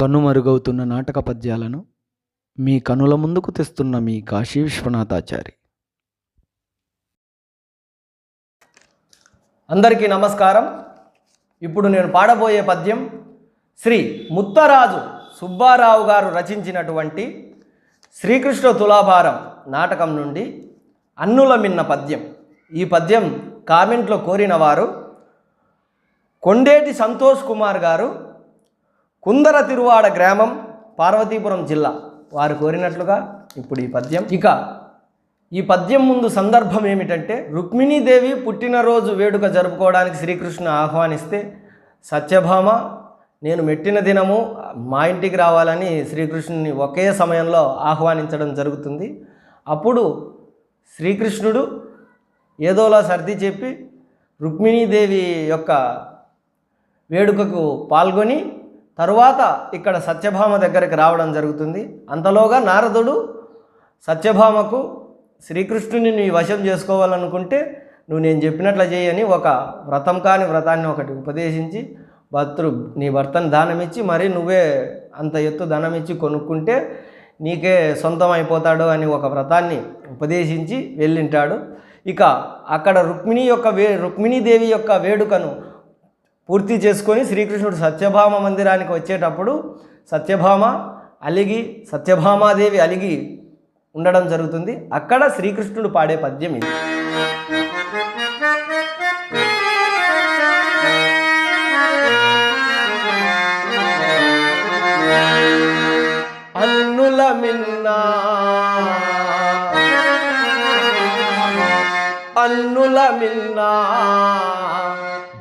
కనుమరుగవుతున్న నాటక పద్యాలను మీ కనుల ముందుకు తెస్తున్న మీ కాశీ విశ్వనాథాచారి. అందరికీ నమస్కారం. ఇప్పుడు నేను పాడబోయే పద్యం శ్రీ ముత్తరాజు సుబ్బారావు గారు రచించినటువంటి శ్రీకృష్ణ తులాభారం నాటకం నుండి అన్నుల మిన్న పద్యం. ఈ పద్యం కామెంట్లో కోరిన వారు కొండేటి సంతోష్ కుమార్ గారు కుందర తిరువాడ గ్రామం పార్వతీపురం జిల్లా. వారు కోరినట్లుగా ఇప్పుడు ఈ పద్యం. ఇక ఈ పద్యం ముందు సందర్భం ఏమిటంటే రుక్మిణీదేవి పుట్టినరోజు వేడుక జరుపుకోవడానికి శ్రీకృష్ణ ఆహ్వానిస్తే సత్యభామ నేను మెట్టిన దినము మా ఇంటికి రావాలని శ్రీకృష్ణుని ఒకే సమయంలో ఆహ్వానించడం జరుగుతుంది. అప్పుడు శ్రీకృష్ణుడు ఏదోలా సర్ది చెప్పి రుక్మిణీదేవి యొక్క వేడుకకు పాల్గొని తరువాత ఇక్కడ సత్యభామ దగ్గరికి రావడం జరుగుతుంది. అంతలోగా నారదుడు సత్యభామకు శ్రీకృష్ణుని నీ వశం చేసుకోవాలనుకుంటే నువ్వు నేను చెప్పినట్లు చేయని ఒక వ్రతం కాని వ్రతాన్ని ఒకటి ఉపదేశించి భర్తృ నీ భర్తను దానమిచ్చి మరి నువ్వే అంత ఎత్తు దానమిచ్చి కొనుక్కుంటే నీకే సొంతం అయిపోతాడు అని ఒక వ్రతాన్ని ఉపదేశించి వెళ్ళింటాడు. ఇక అక్కడ రుక్మిణి యొక్క వే రుక్మిణీదేవి యొక్క వేడుకను పూర్తి చేసుకొని శ్రీకృష్ణుడు సత్యభామ మందిరానికి వచ్చేటప్పుడు సత్యభామ అలిగి సత్యభామాదేవి అలిగి ఉండడం జరుగుతుంది. అక్కడ శ్రీకృష్ణుడు పాడే పద్యం ఇది. అన్నుల మిన్నా అన్నుల మిన్నా.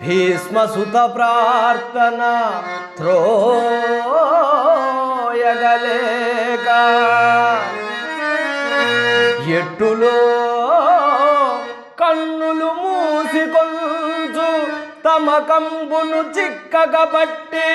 భీష్మసుత ప్రార్థన త్రోయగలేక ఎట్టులో కన్నులు మూసి కొంచు తమ కంబును చిక్కగబట్టి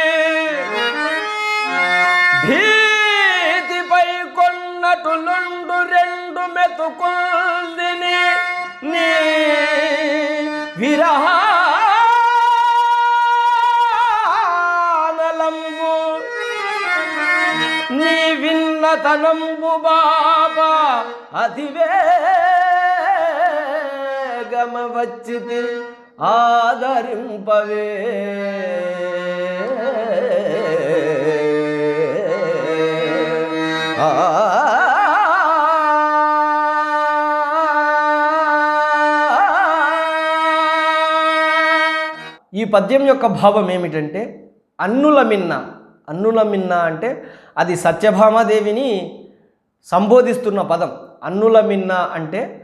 విన్నతనంబు బాబా అతివేగమ వచ్చితి ఆదరింపవే. ఈ పద్యం యొక్క భావం ఏమిటంటే అన్నుల మిన్న అన్నుల మిన్న అంటే అది సత్యభామాదేవిని సంబోధిస్తున్న పదం. అన్నుల మిన్న అంటే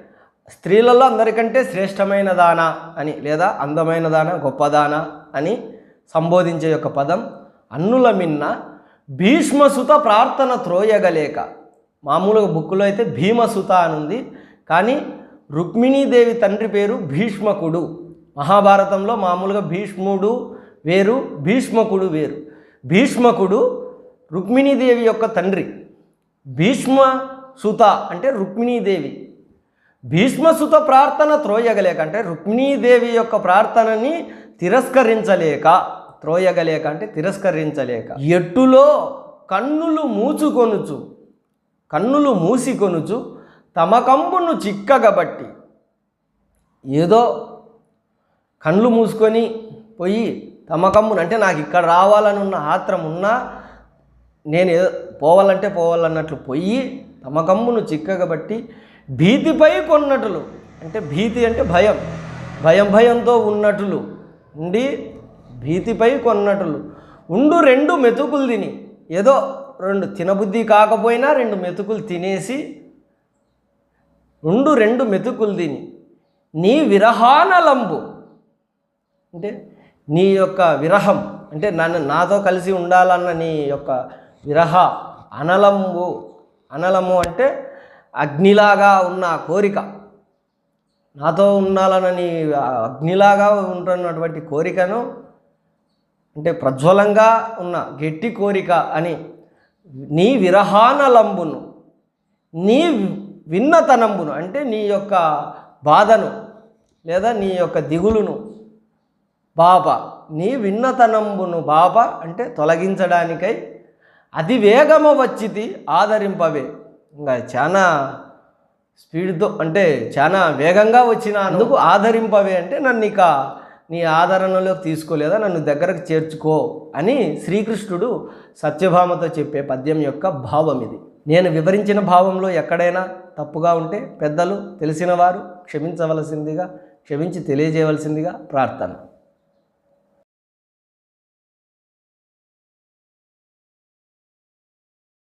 స్త్రీలలో అందరికంటే శ్రేష్టమైన దాన అని లేదా అందమైన దాన గొప్పదాన అని సంబోధించే యొక్క పదం. అన్నుల మిన్న భీష్మసుత ప్రార్థన త్రోయగలేక. మామూలుగా బుక్లో అయితే భీమసుత అని ఉంది కానీ రుక్మిణీదేవి తండ్రి పేరు భీష్మకుడు. మహాభారతంలో మామూలుగా భీష్ముడు వేరు భీష్మకుడు వేరు. భీష్మకుడు రుక్మిణీదేవి యొక్క తండ్రి. భీష్మ సుత అంటే రుక్మిణీదేవి. భీష్మసుత ప్రార్థన త్రోయగలేక అంటే రుక్మిణీదేవి యొక్క ప్రార్థనని తిరస్కరించలేక త్రోయగలేక అంటే తిరస్కరించలేక ఎట్టులో కన్నులు మూచుకొనుచు కన్నులు మూసికొనుచు తమ కంబును చిక్కగబట్టి ఏదో కళ్ళు మూసుకొని పోయి తమకమ్మును అంటే నాకు ఇక్కడ రావాలని ఉన్న ఆత్రం ఉన్నా నేను ఏదో పోవాలంటే పోవాలన్నట్లు పోయి తమకమ్మును చిక్కగబట్టి భీతిపై కొన్నట్లు. అంటే భీతి అంటే భయం. భయం భయంతో ఉన్నట్లు. ఉండి భీతిపై కొన్నట్లు. ఉండు రెండు మెతుకులు తిని. ఏదో రెండు తినబుద్ధి కాకపోయినా రెండు మెతుకులు తినేసి ఉండు రెండు మెతుకులు తిని. నీ విరహానలంబు అంటే నీ యొక్క విరహం అంటే నన్ను నాతో కలిసి ఉండాలన్న నీ యొక్క విరహ అనలము అనలము అంటే అగ్నిలాగా ఉన్న కోరిక. నాతో ఉండాలన్న నీ అగ్నిలాగా ఉంటున్నటువంటి కోరికను అంటే ప్రజ్వలంగా ఉన్న గట్టి కోరిక అని నీ విరహానలంబును నీ విన్నతనంబును అంటే నీ యొక్క బాధను లేదా నీ యొక్క దిగులును బాబ నీ విన్నతనంబును బాప అంటే తొలగించడానికై అతి వేగమ వచ్చితి ఆదరింపవే. ఇంకా చాలా స్పీడ్తో అంటే చాలా వేగంగా వచ్చిన అందుకు ఆదరింపవే అంటే నన్ను ఇక నీ ఆదరణలోకి తీసుకోలేదా నన్ను దగ్గరకు చేర్చుకో అని శ్రీకృష్ణుడు సత్యభామతో చెప్పే పద్యం యొక్క భావం ఇది నేను వివరించిన భావంలో ఎక్కడైనా తప్పుగా ఉంటే పెద్దలు తెలిసినవారు క్షమించవలసిందిగా క్షమించి తెలియజేయవలసిందిగా ప్రార్థన.